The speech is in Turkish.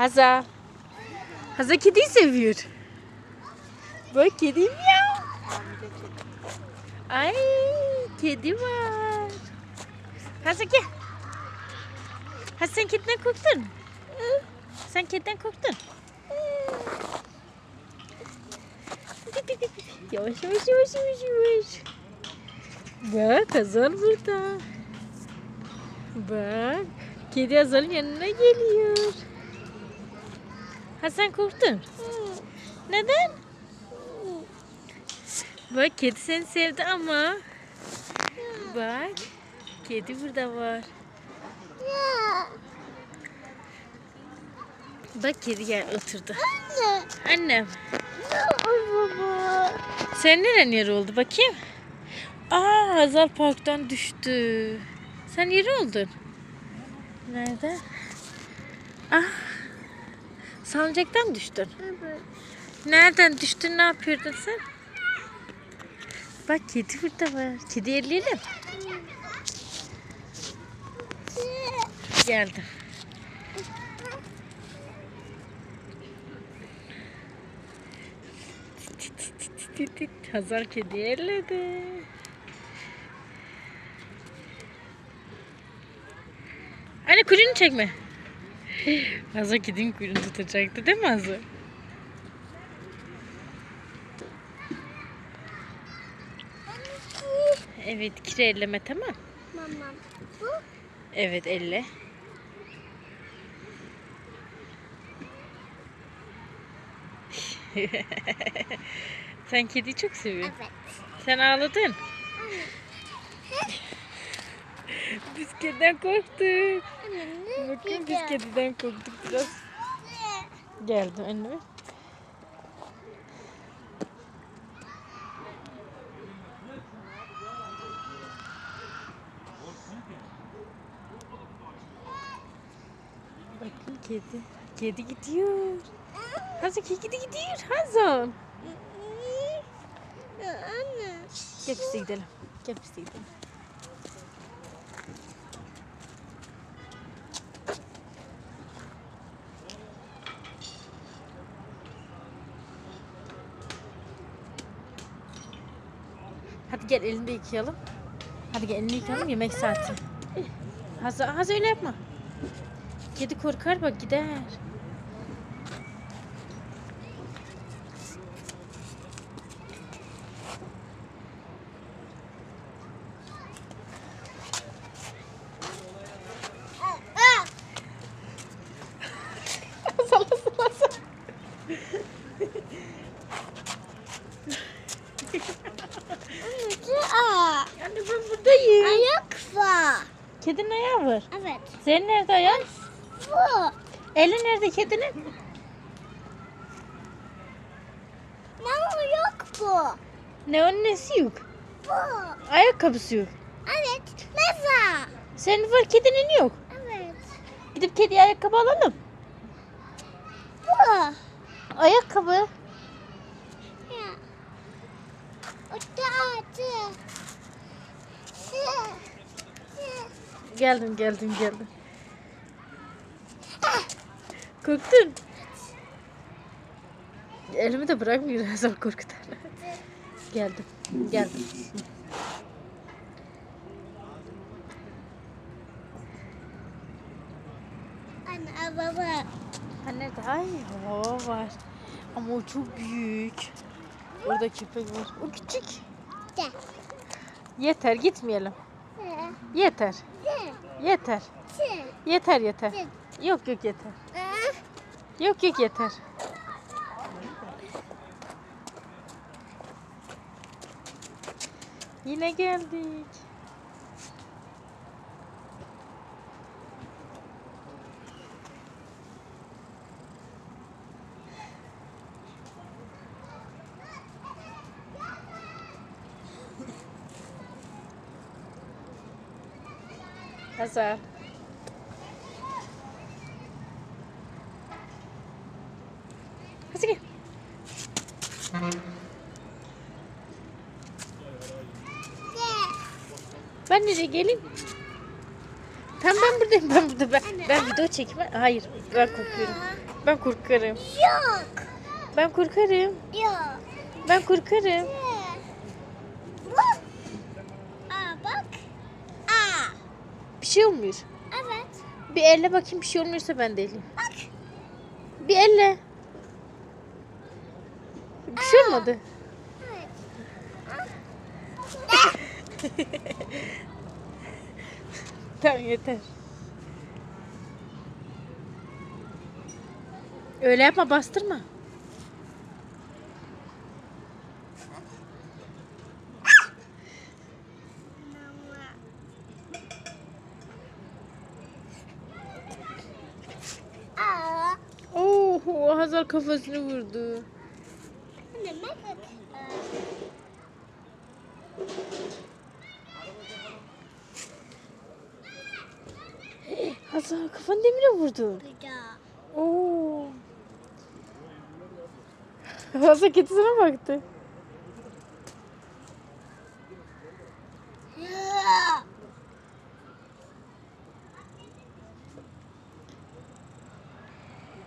Hazal. Hazal kediyi seviyor. Bak kedim ya. Ay kedi var. Hazal gel. Hazal sen kediden korktun. Sen kediden korktun. Yavaş yavaş yavaş yavaş yavaş. Bak Hazal burada. Bak. Kedi Hazal'ın yanına geliyor. Ha sen korktun. Neden? Bak kedi seni sevdi ama. Bak. Kedi burada var. Bak kedi gel oturdu. Annem. Sen neren yeri oldu bakayım? Aa Hazal parktan düştü. Sen yeri oldun. Nerede? Ah. Salıncaktan düştün. Nereden düştün? Ne yapıyordun sen? Bak kedi burada var. Kedi elleyelim. Geldim. Hazar kedi elledi. Anne kuyruğunu çekme. Hazar kedinin kuyruğunu tutacaktı değil mi Hazar? Evet kire elleme tamam. Mama. Bu Evet elle. Sen kediyi çok seviyorsun. evet. Sen ağladın. Biz kediden korktuk. Anne Bakın biz kediden korktuk biraz. Geldim anneme. Bakın kedi. Kedi gidiyor. Hazır kedi gidiyor. Hazır. Anne. Gel biz de gidelim. Gel biz de gidelim. Hadi gel elini de yıkayalım. Hadi gel elini yıkayalım yemek saati. Hazır, hazır öyle yapma. Kedi korkar bak gider. Hazır hazır hazır. Aa, Anne ben buradayım. ayak var. Kedinin ayağı var. Evet. Senin nerede ayağın? Bu. Eli nerede kedinin? Mama yok bu. Ne onun nesi yok? Bu. Ayakkabısı yok. Evet. Meza. Senin var kedinin yok. Evet. Gidip kediye ayakkabı alalım. Bu. Ayakkabı. Ya. Orada ağacı. Geldim geldim geldim. Korktun. Elimi de bırakmıyor Hazal korkutan. geldim. Geldim. Anne baba. Ha nerede? Ay hava var. Ama o çok büyük. Orada köpek var. O küçük. Yeter gitmeyelim. Yeter. Yeter. Yeter yeter. Yok yok yeter. Aa, Yok yok yeter. Yine geldik. Hazar. Hadi gel. Ben nereye geleyim? Tamam ben buradayım ben burada ben, ben video çekeyim. Hayır ben korkuyorum. Ben korkarım. Yok. Ben korkarım. Yok. Ben korkarım. Bu. Aa bak. Aa. Bir şey olmuyor. Evet. Bir elle bakayım bir şey olmuyorsa ben de eleyim. Bak. Bir elle. Bir şey olmadı. Evet. Tamam yeter. Öyle yapma bastırma. kadar kafasını vurdu. Hasan kafanı demire vurdun. Oo. Hasan kedisine baktı.